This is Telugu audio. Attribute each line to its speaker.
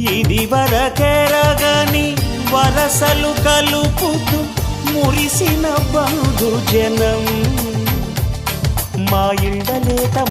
Speaker 1: ఇది వరకెరగని వలసలు కలుపుతూ మురిసిన బంధు జనం. మా ఇండలేత